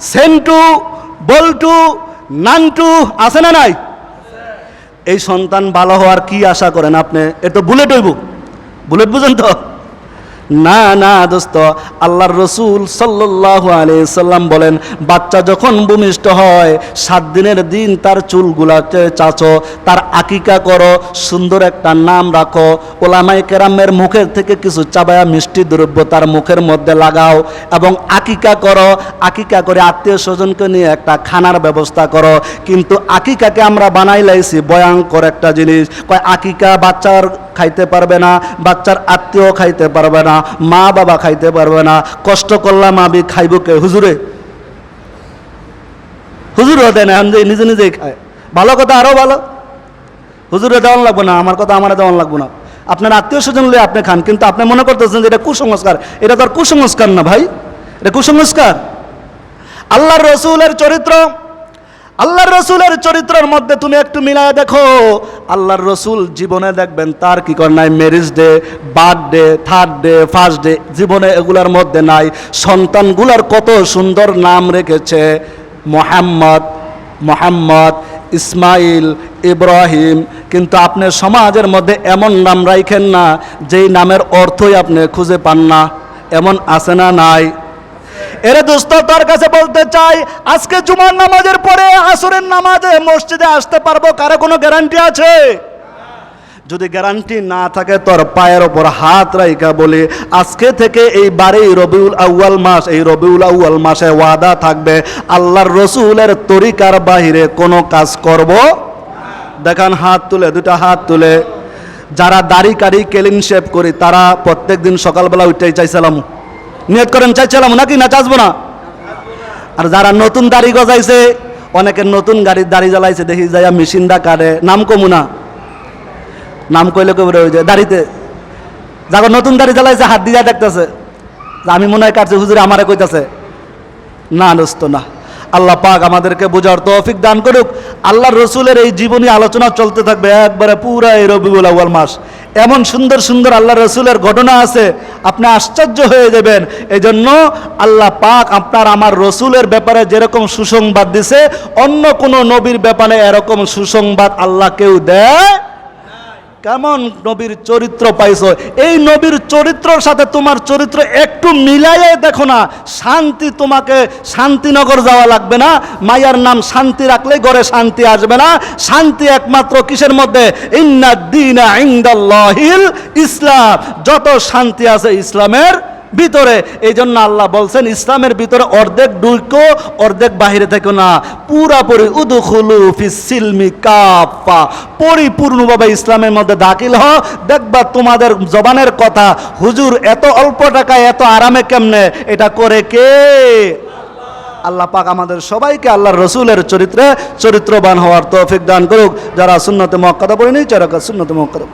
সেন্টু, বল্টু, নান্টু আছে না নাই? এই সন্তান ভালো হওয়ার কি আশা করেন আপনি? এ তো বুলেট হইব। বুলেট বুঝেন তো? না না, দোস্ত, আল্লাহর রসুল সাল্লাহ সাল্লাম বলেন, বাচ্চা যখন ভূমিষ্ঠ হয়, সাত দিনের দিন তার চুলগুলাতে চাচো, তার আকিকা করো, সুন্দর একটা নাম রাখো ওলামাই কেরামের মুখের থেকে কিছু চাবায়া মিষ্টি দ্রব্য তার মুখের মধ্যে লাগাও এবং আকিকা করো, আকিকা করে আত্মীয় স্বজনকে নিয়ে একটা খানার ব্যবস্থা করো। কিন্তু আকিকাকে আমরা বানাই লাইছি ভয়ঙ্কর একটা জিনিস। কয়, আকিকা বাচ্চার খাইতে পারবে না, বাচ্চার আত্মীয় খাইতে পারবে না, মা বাবা খাইতে পারবে না, কষ্ট করলাম আমি খাইব কে? হুজুরে। হুজুর হতে না যে নিজে নিজেই খায়। ভালো কথা আরও ভালো। হুজুরে দেওয়ান লাগবে না, আমার কথা আমার দেওয়ান লাগবে না। আপনার আত্মীয় স্বজন হলে আপনি খান, কিন্তু আপনি মনে করতেছেন যে এটা কুসংস্কার। এটা তো আর কুসংস্কার না ভাই, এটা কুসংস্কার। আল্লাহর রসুলের চরিত্র আল্লাহর রসুলের চরিত্রের মধ্যে তুমি একটু মিলায় দেখো। আল্লাহর রসুল জীবনে দেখবেন তার কি কর নাই? Marriage day birthday third day first day জীবনে এগুলার মধ্যে নাই। সন্তানগুলার কত সুন্দর নাম রেখেছে। মোহাম্মদ মোহাম্মদ, ইসমাইল, ইব্রাহিম। কিন্তু আপনি সমাজের মধ্যে এমন নাম রাখেন না, যেই নামের অর্থই আপনি খুঁজে পান না। এমন আছে না নাই? এরে দোস্ত, তার কাছে বলতে চাই, আজকে জুমার নামাজের পরে আসরের নামাজে মসজিদে আসতে পারব, কারও কোনো গ্যারান্টি আছে? যদি গ্যারান্টি না থাকে, তোর পায়ের ওপর হাত রাইকা বলে। আজকে থেকে এই বারেই রবিউল আউয়াল মাস, এই রবিউল আউয়াল মাসে ওয়াদা থাকবে, আল্লাহর রসুলের তরিকার বাহিরে কোনো কাজ করব? দেখান, হাত তুলে দুটা হাত তুলে। যারা দাড়ি কাড়ি কেলিন শেপ করি, তারা প্রত্যেক দিন সকালবেলা উঠতেই চাইছিলাম নিয়ত করেন চাইছিলাম নাকি না চাচবো না? আর যারা নতুন দাড়ি গজাইছে, অনেকে নতুন গাড়ির দাড়ি জ্বালাইছে, দেখি যাইয়া মেশিনটা কাটে নাম কমু না। নাম কইলে কবে ওই যে দাড়িতে। যাকে নতুন দাড়ি জ্বালাইছে, হাত দিয়া দেখতেছে। আমি মনে হয় কাটছে, হুজুরে আমারে কইতাছে, না দোস্ত, না। আল্লাহ পাক আমাদেরকে বোঝার তৌফিক দান করুক। আল্লাহ রসুলের এই জীবনী আলোচনা চলতে থাকবে একবারে পুরা এই রবিউল আউয়াল মাস। এমন সুন্দর সুন্দর আল্লাহ রসুলের ঘটনা আছে আপনি আশ্চর্য হয়ে যাবেন। এই জন্য আল্লাহ পাক আপনার আমার রসুলের ব্যাপারে যেরকম সুসংবাদ দিছে, অন্য কোনো নবীর ব্যাপারে এরকম সুসংবাদ আল্লাহ কেউ দেয় কেমন নবীর চরিত্র পাইছো? এই নবীর চরিত্রর সাথে তোমার চরিত্র একটু মিলাইয়ে দেখো না। শান্তি তোমাকে শান্তিনগর যাওয়া লাগবে না। মায়ার নাম শান্তি রাখলে ঘরে শান্তি আসবে না। শান্তি একমাত্র কিসের মধ্যে? ইন্নাদ্দিন ইসলাম। যত শান্তি আছে ইসলামের ভিতরে। এই জন্য আল্লাহ বলছেন, ইসলামের ভিতরে অর্ধেক ঢুকো অর্ধেক বাহিরে থেকো না। পুরাপুরি উদুখুলু ফিসিলমি কাপা পরিপূর্ণভাবে ইসলামের মধ্যে দাখিল হ দেখবা তোমাদের জবানের কথা, হুজুর এত অল্প টাকায় এত আরামে কেমনে? এটা করে কে? আল্লাহ পাক আমাদের সবাইকে আল্লাহর রসুলের চরিত্রে চরিত্রবান হওয়ার তৌফিক দান করুক। যারা সুন্নতে মক্কাদা পড়েনি, যারা সুন্নতে মক্কাদা